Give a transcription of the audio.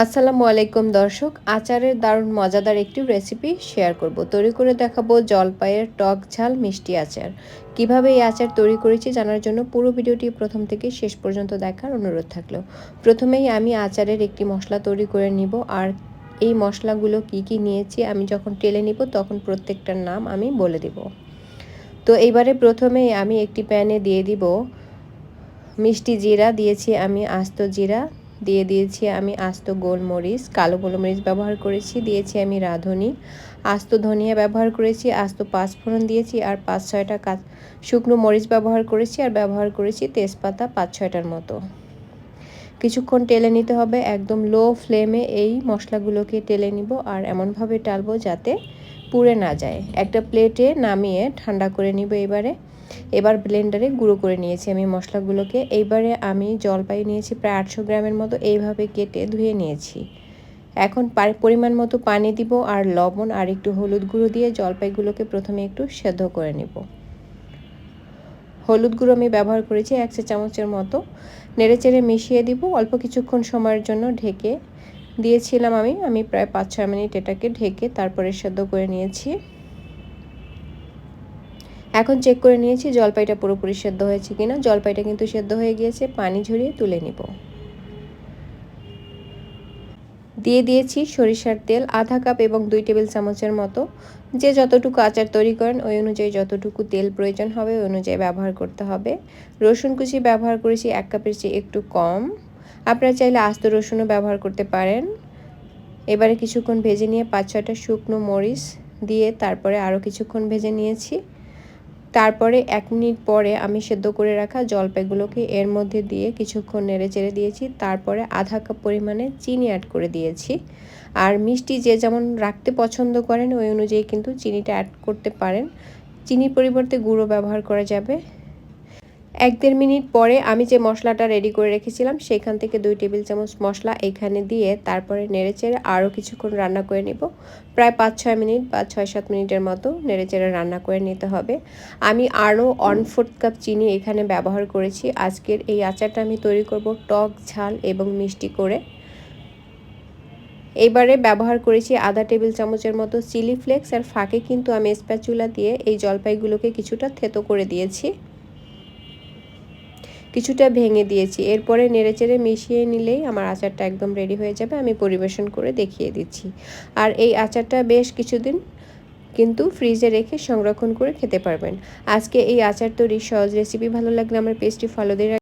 আসসালামু আলাইকুম দর্শক, আচারের দারুণ মজাদার একটি রেসিপি শেয়ার করব। তৈরি করে দেখাবো জলপাইয়ের টক ঝাল মিষ্টি আচার। কীভাবে এই আচার তৈরি করেছি জানার জন্য পুরো ভিডিওটি প্রথম থেকে শেষ পর্যন্ত দেখার অনুরোধ থাকল। প্রথমেই আমি আচারের একটি মশলা তৈরি করে নিব আর এই মশলাগুলো কি কি নিয়েছি আমি যখন টেলে নিব তখন প্রত্যেকটার নাম আমি বলে দিব। তো এইবারে প্রথমেই আমি একটি প্যানে দিয়ে দিব মিষ্টি জিরা, দিয়েছি আমি আস্ত জিরা দিয়ে দিয়েছি আমি আস্ত গোলমরিচ, কালো গোলমরিচ ব্যবহার করেছি, দিয়েছি আমি রাঁধুনি, আস্ত ধনিয়া ব্যবহার করেছি, আস্ত পাঁচফোড়ন দিয়েছি আর পাঁচ ছয়টা কাঁচ, শুকনো মরিচ ব্যবহার করেছি আর ব্যবহার করেছি তেজপাতা পাঁচ ছয়টার মতো। কিছুক্ষণ টেলে নিতে হবে, একদম লো ফ্লেমে এই মশলাগুলোকে টেলে নিব আর এমনভাবে টালবো যাতে পুড়ে না যায়। একটা প্লেটে নামিয়ে ঠান্ডা করে নিব এবারে। এবার ব্লেন্ডারে গুঁড়ো করে নিয়েছি আমি মশলাগুলোকে। এইবারে আমি জলপাই নিয়েছি প্রায় আটশো গ্রামের মতো, এইভাবে কেটে ধুয়ে নিয়েছি। এখন পরিমাণ মতো পানি দিব আর লবণ আর একটু হলুদ গুঁড়ো দিয়ে জলপাইগুলোকে প্রথমে একটু সেদ্ধ করে নেব। হলুদ গুঁড়ো আমি ব্যবহার করেছি এক চা চামচের মতো। নেড়ে চেড়ে মিশিয়ে দিব, অল্প কিছুক্ষণ সময়ের জন্য ঢেকে। দিয়েছিলাম আমি আমি প্রায় পাঁচ ছয় মিনিট এটাকে ঢেকে তারপরে সেদ্ধ করে নিয়েছি। এখন চেক করে নিয়েছি, জলপাইটা পুরোপুরি সেদ্ধ হয়েছে কিনা। জলপাইটা কিন্তু সেদ্ধ হয়ে গিয়েছে, পানি ঝরিয়ে তুলে নিব। দিয়ে দিয়েছি সরিষার তেল, আধা কাপ এবং দুই টেবিল চামচের মতো। যে যতটুকু আচার তৈরি করেন, ওই অনুযায়ী যতটুকু তেল প্রয়োজন হবে, ওই অনুযায়ী ব্যবহার করতে হবে। রসুন কুচি ব্যবহার করেছি এক কাপের চেয়ে একটু কম। আপনারা চাইলে আস্ত রসুনও ব্যবহার করতে পারেন। এবারে কিছুক্ষণ ভেজে নিয়ে পাঁচ ছয়টা শুকনো মরিচ দিয়ে তারপরে আরও কিছুক্ষণ ভেজে নিয়েছি। তারপরে এক মিনিট পরে আমি সেদ্ধ করে রাখা জলপাইগুলোকে এর মধ্যে দিয়ে কিছুক্ষণ নেড়ে চেড়ে দিয়েছি। তারপরে আধা কাপ পরিমাণে চিনি অ্যাড করে দিয়েছি। আর মিষ্টি যে যেমন রাখতে পছন্দ করেন, ওই অনুযায়ী কিন্তু চিনিটা অ্যাড করতে পারেন। চিনির পরিবর্তে গুঁড়ো ব্যবহার করা যাবে। এক দেড় মিনিট পরে আমি যে মশলাটা রেডি করে রেখেছিলাম, সেখান থেকে দুই টেবিল চামচ মশলা এখানে দিয়ে তারপরে নেড়েচেড়ে আরও কিছুক্ষণ রান্না করে নেব। প্রায় পাঁচ, ছয় মিনিট বা ছয়, সাত মিনিটের মতো নেড়েচেড়ে রান্না করে নিতে হবে। আমি আরও ওয়ান ফোর্থ কাপ চিনি এখানে ব্যবহার করেছি। আজকের এই আচারটা আমি তৈরি করব টক ঝাল এবং মিষ্টি করে। এবারে ব্যবহার করেছি আধা টেবিল চামচের মতো চিলি ফ্লেক্স আর ফাঁকে কিন্তু আমি স্প্যাচুলা দিয়ে এই জলপাইগুলোকে কিছুটা থেতো করে দিয়েছি। কিছুটা ভেঙে দিয়েছি। এরপরে নেড়েচেড়ে মিশিয়ে নিলেই আমার আচারটা একদম রেডি হয়ে যাবে, আমি পরিবেশন করে দেখিয়ে দিচ্ছি। আর এই আচারটা বেশ কিছুদিন কিন্তু ফ্রিজে রেখে সংরক্ষণ করে খেতে পারবেন। আজকে এই আচার তৈরির সহজ রেসিপি ভালো লাগলে আমার পেস্টটি ফলো দিয়ে